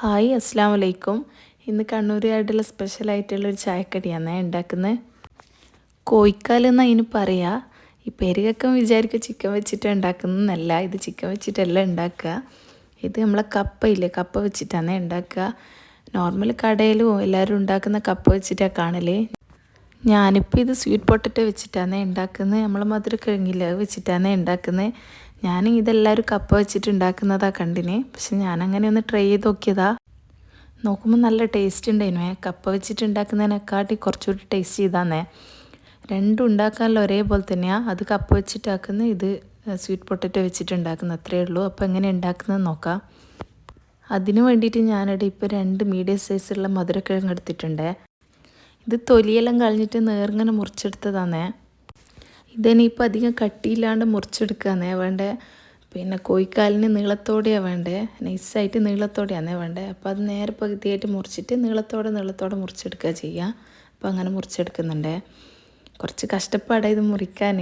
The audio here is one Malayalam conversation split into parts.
ഹായ് അസ്സാം വലൈക്കും ഇന്ന് കണ്ണൂരുകാരുടെ സ്പെഷ്യലായിട്ടുള്ള ഒരു ചായക്കടിയാണ് ഉണ്ടാക്കുന്നത് കോഴിക്കാലെന്ന് അതിന് പറയാ. ഈ പെരുകക്കം വിചാരിക്കുക ചിക്കൻ വെച്ചിട്ട് ഉണ്ടാക്കുന്നതല്ല ഇത് ചിക്കൻ വെച്ചിട്ടല്ല ഉണ്ടാക്കുക. ഇത് നമ്മളെ കപ്പ ഇല്ലേ കപ്പ വെച്ചിട്ടാണ് ഉണ്ടാക്കുക. നോർമൽ കടയിലും എല്ലാവരും ഉണ്ടാക്കുന്ന കപ്പ വെച്ചിട്ടാണ് കാണൽ. ഞാനിപ്പോൾ ഇത് സ്വീറ്റ് പൊട്ടറ്റോ വെച്ചിട്ടാണ് ഉണ്ടാക്കുന്നത് മധുര കിഴങ്ങില്ല വെച്ചിട്ടാണ് ഉണ്ടാക്കുന്നത് ഞാൻ ഇതെല്ലാവരും കപ്പ വെച്ചിട്ട് ഉണ്ടാക്കുന്നതാ കണ്ടിന്. പക്ഷെ ഞാനങ്ങനെ ഒന്ന് ട്രൈ ചെയ്ത് നോക്കിയതാ. നോക്കുമ്പോൾ നല്ല ടേസ്റ്റ് ഉണ്ടായിരുന്നു കപ്പ വെച്ചിട്ട് ഉണ്ടാക്കുന്നതിനെക്കാട്ടി കുറച്ചുകൂടി ടേസ്റ്റ് ചെയ്താന്നേ. രണ്ടും ഉണ്ടാക്കാനുള്ള ഒരേപോലെ തന്നെയാണ് അത് കപ്പ വെച്ചിട്ടാക്കുന്ന ഇത് സ്വീറ്റ് പൊട്ടറ്റോ വെച്ചിട്ട് ഉണ്ടാക്കുന്ന അത്രയേ ഉള്ളൂ. അപ്പോൾ എങ്ങനെ ഉണ്ടാക്കുന്നത് നോക്കാം. അതിനു വേണ്ടിയിട്ട് ഞാനിവിടെ ഇപ്പോൾ രണ്ട് മീഡിയം സൈസുള്ള മധുരക്കിഴങ്ങ് എടുത്തിട്ടുണ്ട്. ഇത് തൊലിയെല്ലാം കളഞ്ഞിട്ട് നേർങ്ങനെ മുറിച്ചെടുത്തതാണേ ഇതിനിപ്പോൾ അധികം കട്ടിയില്ലാണ്ട് മുറിച്ചെടുക്കുകയെന്നേ വേണ്ടേ? പിന്നെ കോഴിക്കാലിന് നീളത്തോടെയാണ് വേണ്ടേ? നൈസായിട്ട് നീളത്തോടെയാണേ വേണ്ടേ? അപ്പോൾ അത് നേരെ പകുതിയായിട്ട് മുറിച്ചിട്ട് നീളത്തോടെ നീളത്തോടെ മുറിച്ചെടുക്കുക ചെയ്യുക അപ്പോൾ അങ്ങനെ മുറിച്ചെടുക്കുന്നുണ്ട്. കുറച്ച് കഷ്ടപ്പാടാണ് ഇത് മുറിക്കാൻ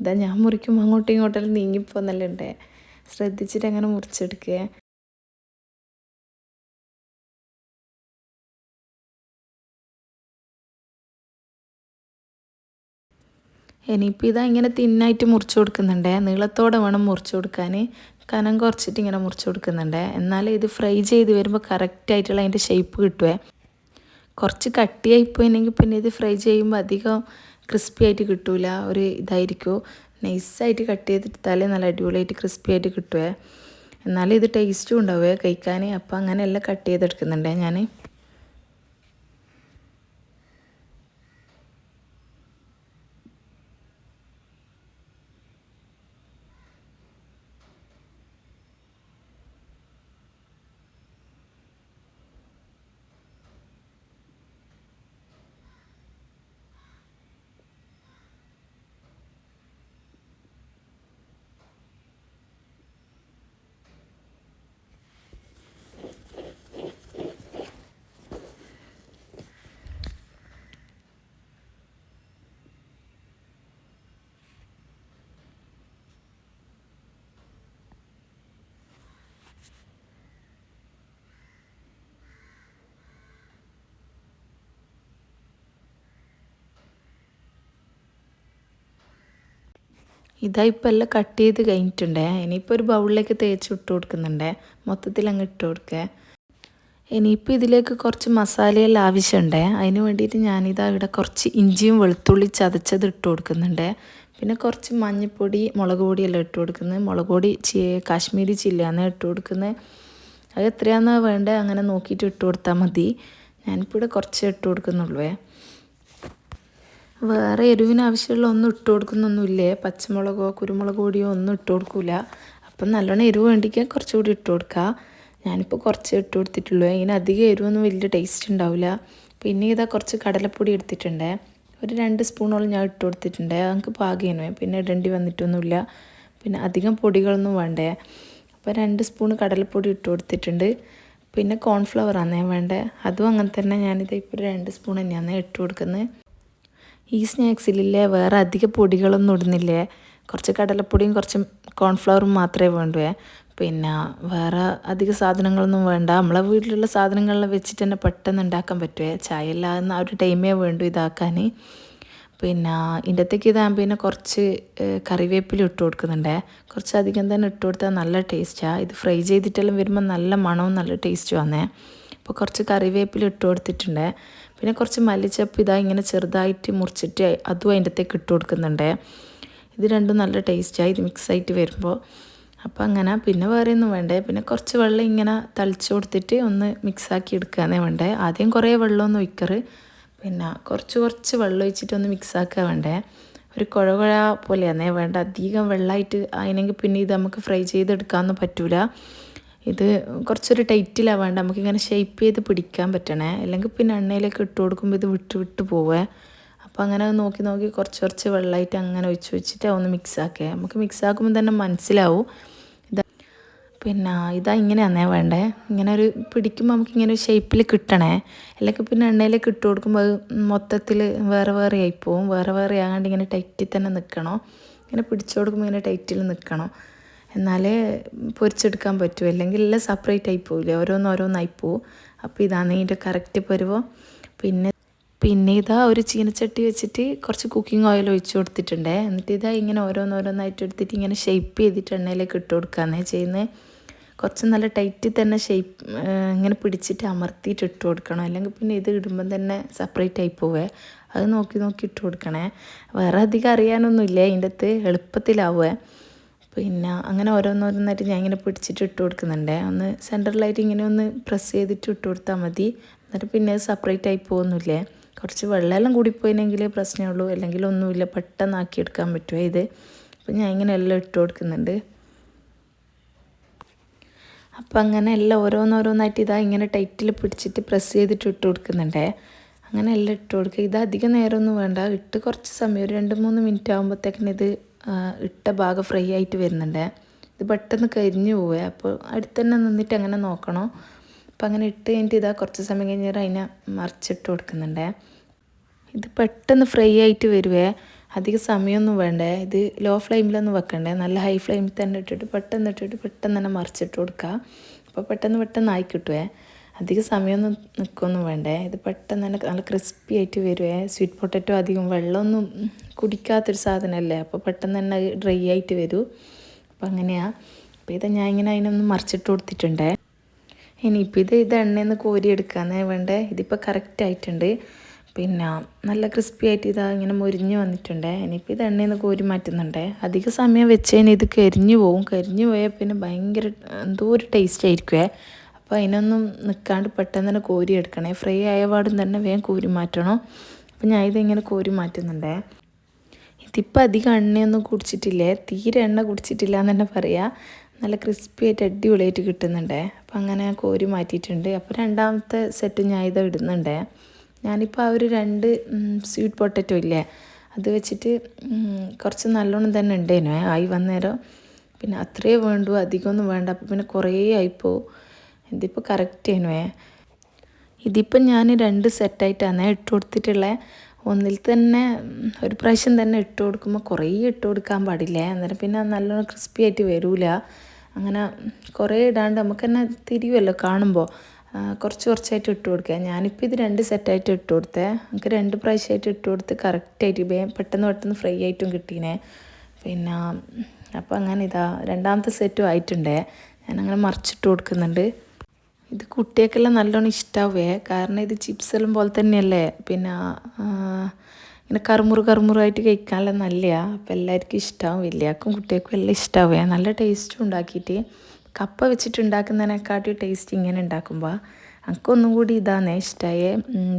ഇതാ ഞാൻ മുറിക്കുമ്പോൾ അങ്ങോട്ടും ഇങ്ങോട്ടെല്ലാം നീങ്ങിപ്പോന്നല്ലേ ഉണ്ടേ. ശ്രദ്ധിച്ചിട്ട് അങ്ങനെ മുറിച്ചെടുക്കുക ഇനിയിപ്പോൾ ഇതാ ഇങ്ങനെ തിന്നായിട്ട് മുറിച്ച് കൊടുക്കുന്നുണ്ട്. നീളത്തോടെ വേണം മുറിച്ച് കൊടുക്കാൻ കനം കുറച്ചിട്ട് ഇങ്ങനെ മുറിച്ച് കൊടുക്കുന്നുണ്ട്. എന്നാലും ഇത് ഫ്രൈ ചെയ്ത് വരുമ്പോൾ കറക്റ്റായിട്ടുള്ള അതിന്റെ ഷേപ്പ് കിട്ടുവേ. കുറച്ച് കട്ടിയായി പോയില്ലെങ്കിൽ പിന്നെ ഇത് ഫ്രൈ ചെയ്യുമ്പോൾ അധികം ക്രിസ്പി ആയിട്ട് കിട്ടൂല. ഒരു ഇതായിരിക്കും. നൈസായിട്ട് കട്ട് ചെയ്തെടുത്താലേ നല്ല അടിപൊളിയായിട്ട് ക്രിസ്പി ആയിട്ട് കിട്ടുവേ. എന്നാലും ഇത് ടേസ്റ്റും ഉണ്ടാവുക കഴിക്കാൻ അപ്പോൾ അങ്ങനെയെല്ലാം കട്ട് ചെയ്തെടുക്കുന്നുണ്ട് ഞാൻ ഇതാ ഇപ്പം എല്ലാം കട്ട് ചെയ്ത് കഴിഞ്ഞിട്ടുണ്ടേ. ഇനിയിപ്പോൾ ഒരു ബൗളിലേക്ക് തേച്ച് ഇട്ട് കൊടുക്കുന്നുണ്ടേ. മൊത്തത്തിൽ അങ്ങ് ഇട്ട് കൊടുക്കുക ഇനിയിപ്പോൾ ഇതിലേക്ക് കുറച്ച് മസാലയെല്ലാം ആവശ്യമുണ്ടേ. അതിന് വേണ്ടിയിട്ട് ഞാനിതാ ഇവിടെ കുറച്ച് ഇഞ്ചിയും വെളുത്തുള്ളി ചതച്ചത് ഇട്ട് കൊടുക്കുന്നുണ്ട്. പിന്നെ കുറച്ച് മഞ്ഞൾപ്പൊടി മുളക് പൊടിയെല്ലാം ഇട്ട് കൊടുക്കുന്നത് മുളക് പൊടി കാശ്മീരി ചില്ലിയാണ് ഇട്ട് കൊടുക്കുന്നത് അത് എത്രയാണെന്നാണ് വേണ്ടത് അങ്ങനെ നോക്കിയിട്ട് ഇട്ട് കൊടുത്താൽ മതി. ഞാനിപ്പോൾ ഇവിടെ കുറച്ച് ഇട്ട് കൊടുക്കുന്നുള്ളൂ. വേറെ എരിവിന് ആവശ്യമുള്ള ഒന്നും ഇട്ട് കൊടുക്കുന്നൊന്നുമില്ലേ? പച്ചമുളകോ കുരുമുളക് പൊടിയോ ഒന്നും ഇട്ട് കൊടുക്കില്ല അപ്പം നല്ലോണം എരിവ് വേണ്ടിക്കാൻ കുറച്ചുകൂടി ഇട്ട് കൊടുക്കുക ഞാനിപ്പോൾ കുറച്ച് ഇട്ട് കൊടുത്തിട്ടുള്ളൂ. ഇങ്ങനെ അധികം എരിവൊന്നും വലിയ ടേസ്റ്റ് ഉണ്ടാവില്ല പിന്നെ ഇതാ കുറച്ച് കടലപ്പൊടി എടുത്തിട്ടുണ്ട്. ഒരു രണ്ട് സ്പൂണോളം ഞാൻ ഇട്ട് കൊടുത്തിട്ടുണ്ട്. നമുക്ക് പാകിയനു പിന്നെ ഇടേണ്ടി വന്നിട്ടൊന്നുമില്ല. പിന്നെ അധികം പൊടികളൊന്നും വേണ്ടേ. അപ്പോൾ രണ്ട് സ്പൂൺ കടലപ്പൊടി ഇട്ട് കൊടുത്തിട്ടുണ്ട്. പിന്നെ കോൺഫ്ലവർ ആണേ വേണ്ടേ. അതും അങ്ങനെ തന്നെ ഞാനിത് ഇപ്പോൾ രണ്ട് സ്പൂൺ തന്നെയാണ് ഇട്ട് കൊടുക്കുന്നത് ഈ സ്നാക്സിലില്ലേ? വേറെ അധിക പൊടികളൊന്നും ഇടുന്നില്ലേ? കുറച്ച് കടലപ്പൊടിയും കുറച്ച് കോൺഫ്ലവറും മാത്രമേ വേണ്ടുവേ. പിന്നെ വേറെ അധിക സാധനങ്ങളൊന്നും വേണ്ട. നമ്മളെ വീട്ടിലുള്ള സാധനങ്ങളിൽ വെച്ചിട്ട് തന്നെ പെട്ടെന്ന് ഉണ്ടാക്കാൻ പറ്റുമേ ചായ ഇല്ലാതെ ആ ഒരു ടൈമേ വേണ്ടു ഇതാക്കാൻ. പിന്നെ ഇതിന്റെത്തേക്ക് ഇതാകുമ്പോൾ പിന്നെ കുറച്ച് കറിവേപ്പില ഇട്ട് കൊടുക്കുന്നുണ്ടേ. കുറച്ച് അധികം തന്നെ ഇട്ട് കൊടുത്താൽ നല്ല ടേസ്റ്റാണ് ഇത് ഫ്രൈ ചെയ്തിട്ടെല്ലാം വരുമ്പോൾ നല്ല മണവും നല്ല ടേസ്റ്റും ആണേ അപ്പോൾ കുറച്ച് കറിവേപ്പില ഇട്ട് കൊടുത്തിട്ടുണ്ട്. പിന്നെ കുറച്ച് മല്ലിച്ചപ്പ് ഇതാ ഇങ്ങനെ ചെറുതായിട്ട് മുറിച്ചിട്ട് അതും അതിന്റെ അകത്തേക്ക് ഇട്ട് കൊടുക്കുന്നുണ്ട്. ഇത് രണ്ടും നല്ല ടേസ്റ്റായി ഇത് മിക്സായിട്ട് വരുമ്പോൾ. അപ്പോൾ അങ്ങനെ പിന്നെ വേറെ ഒന്നും വേണ്ടേ? പിന്നെ കുറച്ച് വെള്ളം ഇങ്ങനെ തളിച്ച് കൊടുത്തിട്ട് ഒന്ന് മിക്സാക്കി എടുക്കാന്നേ വേണ്ടേ? ആദ്യം കുറേ വെള്ളമൊന്നും ഒഴിക്കറ്. പിന്നെ കുറച്ച് കുറച്ച് വെള്ളം ഒഴിച്ചിട്ട് ഒന്ന് മിക്സാക്കുക വേണ്ടേ? ഒരു കുഴകുഴ പോലെയാണേ വേണ്ട? അധികം വെള്ളമായിട്ട് അതിനെങ്കിൽ പിന്നെ ഇത് നമുക്ക് ഫ്രൈ ചെയ്തെടുക്കാമെന്ന് പറ്റൂല. ഇത് കുറച്ചൊരു ടൈറ്റിലാണ് വേണ്ട നമുക്കിങ്ങനെ ഷേപ്പ് ചെയ്ത് പിടിക്കാൻ പറ്റണേ. അല്ലെങ്കിൽ പിന്നെ എണ്ണയിലേക്ക് ഇട്ട് കൊടുക്കുമ്പോൾ ഇത് വിട്ട് വിട്ട് പോവേ. അപ്പോൾ അങ്ങനെ നോക്കി നോക്കി കുറച്ച് കുറച്ച് വെള്ളമായിട്ട് അങ്ങനെ ഒഴിച്ച് വെച്ചിട്ട് ഒന്ന് മിക്സ് ആക്കേ. നമുക്ക് മിക്സ് ആക്കുമ്പോൾ തന്നെ മനസ്സിലാവും. ഇതാ പിന്നെ ഇതാ ഇങ്ങനെയാണേ വേണ്ടേ. ഇങ്ങനെ ഒരു പിടിക്കുമ്പോൾ നമുക്ക് ഇങ്ങനെ ഒരു ഷേപ്പിൽ കിട്ടണേ. അല്ലെങ്കിൽ പിന്നെ എണ്ണയിലേക്ക് ഇട്ട് കൊടുക്കുമ്പോൾ അത് മൊത്തത്തിൽ വേറെ വേറെ ആയിപ്പോവും വേറെ വേറെ ആകാണ്ട് ഇങ്ങനെ ടൈറ്റിൽ തന്നെ നിൽക്കണം ഇങ്ങനെ പിടിച്ചു കൊടുക്കുമ്പോൾ ഇങ്ങനെ ടൈറ്റിൽ നിൽക്കണം എന്നാലേ പൊരിച്ചെടുക്കാൻ പറ്റൂ. അല്ലെങ്കിൽ എല്ലാം സെപ്പറേറ്റ് ആയി പോവില്ലേ? ഓരോന്നോരോന്നായി പോവും. അപ്പോൾ ഇതാണ് ഇതിന്റെ കറക്റ്റ് പരുവം. പിന്നെ പിന്നെ ഇതാ ഒരു ചീനച്ചട്ടി വെച്ചിട്ട് കുറച്ച് കുക്കിംഗ് ഓയിൽ ഒഴിച്ച് കൊടുത്തിട്ടുണ്ട്. എന്നിട്ട് ഇതാ ഇങ്ങനെ ഓരോന്നോരോന്നായിട്ട് എടുത്തിട്ട് ഇങ്ങനെ ഷേപ്പ് ചെയ്തിട്ട് എണ്ണയിലേക്ക് ഇട്ട് കൊടുക്കുകയാണ് ചെയ്യുന്നത് കുറച്ച് നല്ല ടൈറ്റിൽ തന്നെ ഷേപ്പ് ഇങ്ങനെ പിടിച്ചിട്ട് അമർത്തിയിട്ട് ഇട്ട് കൊടുക്കണം. അല്ലെങ്കിൽ പിന്നെ ഇത് ഇടുമ്പം തന്നെ സെപ്പറേറ്റ് ആയി പോവേ. അത് നോക്കി നോക്കി ഇട്ട് കൊടുക്കണേ. വേറെ അധികം അറിയാനൊന്നുമില്ല ഇതിന്റെ അകത്ത്? എളുപ്പത്തിലാവുക പിന്നെ അങ്ങനെ ഓരോന്നോരോന്നായിട്ട് ഞാൻ ഇങ്ങനെ പിടിച്ചിട്ട് ഇട്ട് കൊടുക്കുന്നുണ്ട്. ഒന്ന് സെന്ററിലായിട്ട് ഇങ്ങനെ ഒന്ന് പ്രസ് ചെയ്തിട്ട് ഇട്ട് കൊടുത്താൽ മതി. എന്നിട്ട് പിന്നെ സെപ്പറേറ്റ് ആയി പോകുന്നില്ലേ? കുറച്ച് വെള്ളമെല്ലാം കൂടിപ്പോയിനെങ്കിൽ പ്രശ്നമുള്ളൂ അല്ലെങ്കിൽ ഒന്നുമില്ല പെട്ടെന്ന് ആക്കിയെടുക്കാൻ പറ്റുമോ ഇത്? അപ്പം ഞാൻ ഇങ്ങനെ എല്ലാം ഇട്ട് കൊടുക്കുന്നുണ്ട്. അപ്പം അങ്ങനെ എല്ലാം ഓരോന്നോരോന്നായിട്ട് ഇതാ ഇങ്ങനെ ടൈറ്റിൽ പിടിച്ചിട്ട് പ്രസ് ചെയ്തിട്ട് ഇട്ട് കൊടുക്കുന്നുണ്ടേ. അങ്ങനെ എല്ലാം ഇട്ട് കൊടുക്കുക. ഇത് അധികം നേരമൊന്നും വേണ്ട. ഇട്ട് കുറച്ച് സമയം ഒരു രണ്ട് മൂന്ന് മിനിറ്റ് ആകുമ്പോഴത്തേക്കിന് ഇത് ഇട്ട ഭാഗം ഫ്രൈ ആയിട്ട് വരുന്നുണ്ട്. ഇത് പെട്ടെന്ന് കരിഞ്ഞു പോവേ. അപ്പോൾ അടുത്ത് തന്നെ നിന്നിട്ട് അങ്ങനെ നോക്കണം? അപ്പോൾ അങ്ങനെ ഇട്ട് കഴിഞ്ഞിട്ട് ഇതാ കുറച്ച് സമയം കഴിഞ്ഞാൽ അതിനെ മറിച്ചിട്ട് കൊടുക്കുന്നുണ്ട്. ഇത് പെട്ടെന്ന് ഫ്രൈ ആയിട്ട് വരുവേ. അധികം സമയമൊന്നും വേണ്ടേ. ഇത് ലോ ഫ്ലെയിമിലൊന്നും വെക്കണ്ടേ. നല്ല ഹൈ ഫ്ലെയിമിൽ തന്നെ ഇട്ടിട്ട് പെട്ടെന്ന് ഇട്ടിട്ട് പെട്ടെന്ന് തന്നെ മറിച്ചിട്ട് കൊടുക്കുക അപ്പോൾ പെട്ടെന്ന് പെട്ടെന്ന് ആയി കിട്ടുവേ. അധികം സമയമൊന്നും നിൽക്കുകയൊന്നും വേണ്ടേ. ഇത് പെട്ടെന്ന് തന്നെ നല്ല ക്രിസ്പി ആയിട്ട് വരുവേ. സ്വീറ്റ് പൊട്ടറ്റോ അധികം വെള്ളമൊന്നും കുടിക്കാത്തൊരു സാധനമല്ലേ അപ്പോൾ പെട്ടെന്ന് തന്നെ ഡ്രൈ ആയിട്ട് വരൂ. അപ്പോൾ അങ്ങനെയാണ് അപ്പോൾ ഇത് ഞാൻ ഇങ്ങനെ അതിനൊന്ന് മറിച്ചിട്ട് കൊടുത്തിട്ടുണ്ടേ. ഇനിയിപ്പോൾ ഇത് ഇത് എണ്ണയിൽ കോരി എടുക്കാന്നേ വേണ്ടേ. ഇതിപ്പോൾ കറക്റ്റ് ആയിട്ടുണ്ട്. പിന്നെ നല്ല ക്രിസ്പി ആയിട്ട് ഇതാ ഇങ്ങനെ മുരിഞ്ഞ് വന്നിട്ടുണ്ട്. ഇനിയിപ്പോൾ ഇത് എണ്ണയിൽ കോരി മാറ്റുന്നുണ്ട്. അധിക സമയം വെച്ച് കഴിഞ്ഞാൽ ഇത് കരിഞ്ഞു പോവും. കരിഞ്ഞു പോയാൽ പിന്നെ ഭയങ്കര എന്തോ ഒരു ടേസ്റ്റ് ആയിരിക്കുമേ അപ്പോൾ അതിനൊന്നും നിൽക്കാണ്ട് പെട്ടെന്ന് തന്നെ കോരി എടുക്കണേ. ഫ്രൈ ആയ പാടും തന്നെ വേഗം കോരി മാറ്റണം. അപ്പോൾ ഞാൻ ഇതിങ്ങനെ കോരി മാറ്റുന്നുണ്ടേ. ഇതിപ്പോൾ അധികം എണ്ണയൊന്നും കുടിച്ചിട്ടില്ലേ? തീരെ എണ്ണ കുടിച്ചിട്ടില്ല എന്ന് തന്നെ പറയാം. നല്ല ക്രിസ്പി ആയിട്ട് അടിപൊളിയായിട്ട് കിട്ടുന്നുണ്ടേ. അപ്പോൾ അങ്ങനെ കോരി മാറ്റിയിട്ടുണ്ട്. അപ്പോൾ രണ്ടാമത്തെ സെറ്റ് ഞാൻ ഇത് ഇടുന്നുണ്ട്. ഞാനിപ്പോൾ ആ ഒരു രണ്ട് സ്വീറ്റ് പൊട്ടറ്റോ ഇല്ലേ? അത് വെച്ചിട്ട് കുറച്ച് നല്ലോണം തന്നെ ഉണ്ടേനു. ആയി വന്നേരം. പിന്നെ അത്രയേ വേണ്ടു. അധികമൊന്നും വേണ്ട. അപ്പോൾ പിന്നെ കുറേ ആയിപ്പോവും ഇതിപ്പോൾ കറക്റ്റ് ചെയ്യണേ ഇതിപ്പം ഞാൻ രണ്ട് സെറ്റായിട്ടാണ് ഇട്ട് കൊടുത്തിട്ടുള്ളത് ഒന്നിൽ തന്നെ ഒരു പ്രാവശ്യം തന്നെ ഇട്ട് കൊടുക്കുമ്പോൾ കുറേ ഇട്ട് കൊടുക്കാൻ പാടില്ല? അന്നേരം പിന്നെ നല്ലോണം ക്രിസ്പി ആയിട്ട് വരില്ല അങ്ങനെ കുറേ ഇടാണ്ട് നമുക്ക് തന്നെ തിരിയുമല്ലോ കാണുമ്പോൾ കുറച്ച് കുറച്ചായിട്ട് ഇട്ട് കൊടുക്കുക. ഞാനിപ്പോൾ ഇത് രണ്ട് സെറ്റായിട്ട് ഇട്ട് കൊടുത്തേ. നമുക്ക് രണ്ട് പ്രാവശ്യമായിട്ട് ഇട്ട് കൊടുത്ത് കറക്റ്റായിട്ട് വേഗം പെട്ടെന്ന് പെട്ടെന്ന് ഫ്രൈ ആയിട്ടും കിട്ടീനെ. പിന്നെ അപ്പോൾ അങ്ങനെ ഇതാ രണ്ടാമത്തെ സെറ്റും ആയിട്ടുണ്ടേ. ഞാനങ്ങനെ മറിച്ചിട്ട് കൊടുക്കുന്നുണ്ട്. ഇത് കുട്ടികൾക്കെല്ലാം നല്ലോണം ഇഷ്ടാവേ. കാരണം ഇത് ചിപ്സ് എല്ലാം പോലെ തന്നെയല്ലേ? പിന്നെ ഇങ്ങനെ കറുമുറു കറുമുറായിട്ട് കഴിക്കാനെല്ലാം നല്ലതാണ് അപ്പോൾ എല്ലാവർക്കും ഇഷ്ടമാവും വലിയാക്കും കുട്ടികൾക്കും എല്ലാം ഇഷ്ടാവേ. നല്ല ടേസ്റ്റും ഉണ്ടാക്കിയിട്ട്. കപ്പ വെച്ചിട്ട് ഉണ്ടാക്കുന്നതിനെക്കാട്ടി ടേസ്റ്റ് ഇങ്ങനെ ഉണ്ടാക്കുമ്പോൾ എനിക്കൊന്നും കൂടി ഇതാണേ ഇഷ്ടമായേ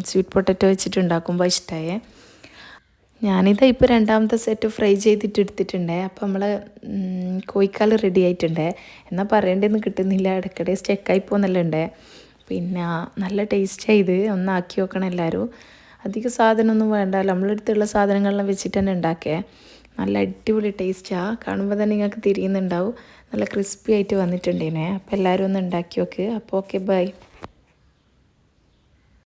സ്വീറ്റ് പൊട്ടറ്റോ വെച്ചിട്ട് ഉണ്ടാക്കുമ്പോൾ ഇഷ്ടമായേ ഞാനിതാ ഇപ്പോൾ രണ്ടാമത്തെ സെറ്റ് ഫ്രൈ ചെയ്തിട്ട് എടുത്തിട്ടുണ്ട്. അപ്പോൾ നമ്മൾ കോഴിക്കാൽ റെഡി ആയിട്ടുണ്ട്. എന്നാൽ പറയേണ്ടതെന്ന് കിട്ടുന്നില്ല. ഇടയ്ക്കിടെ സ്റ്റെക്കായി പോകുന്നല്ലുണ്ട് പിന്നെ നല്ല ടേസ്റ്റ് ഇത്. ഒന്നാക്കി നോക്കണം എല്ലാവരും അധികം സാധനമൊന്നും വേണ്ട. നമ്മളടുത്തുള്ള സാധനങ്ങളെല്ലാം വെച്ചിട്ട് തന്നെ ഉണ്ടാക്കേ. നല്ല അടിപൊളി ടേസ്റ്റാണ് കാണുമ്പോൾ തന്നെ നിങ്ങൾക്ക് തിരിയുന്നുണ്ടാവും. നല്ല ക്രിസ്പി ആയിട്ട് വന്നിട്ടുണ്ടേനെ. അപ്പോൾ എല്ലാവരും ഒന്ന് ഉണ്ടാക്കി നോക്ക്. അപ്പോൾ ഓക്കെ ബൈ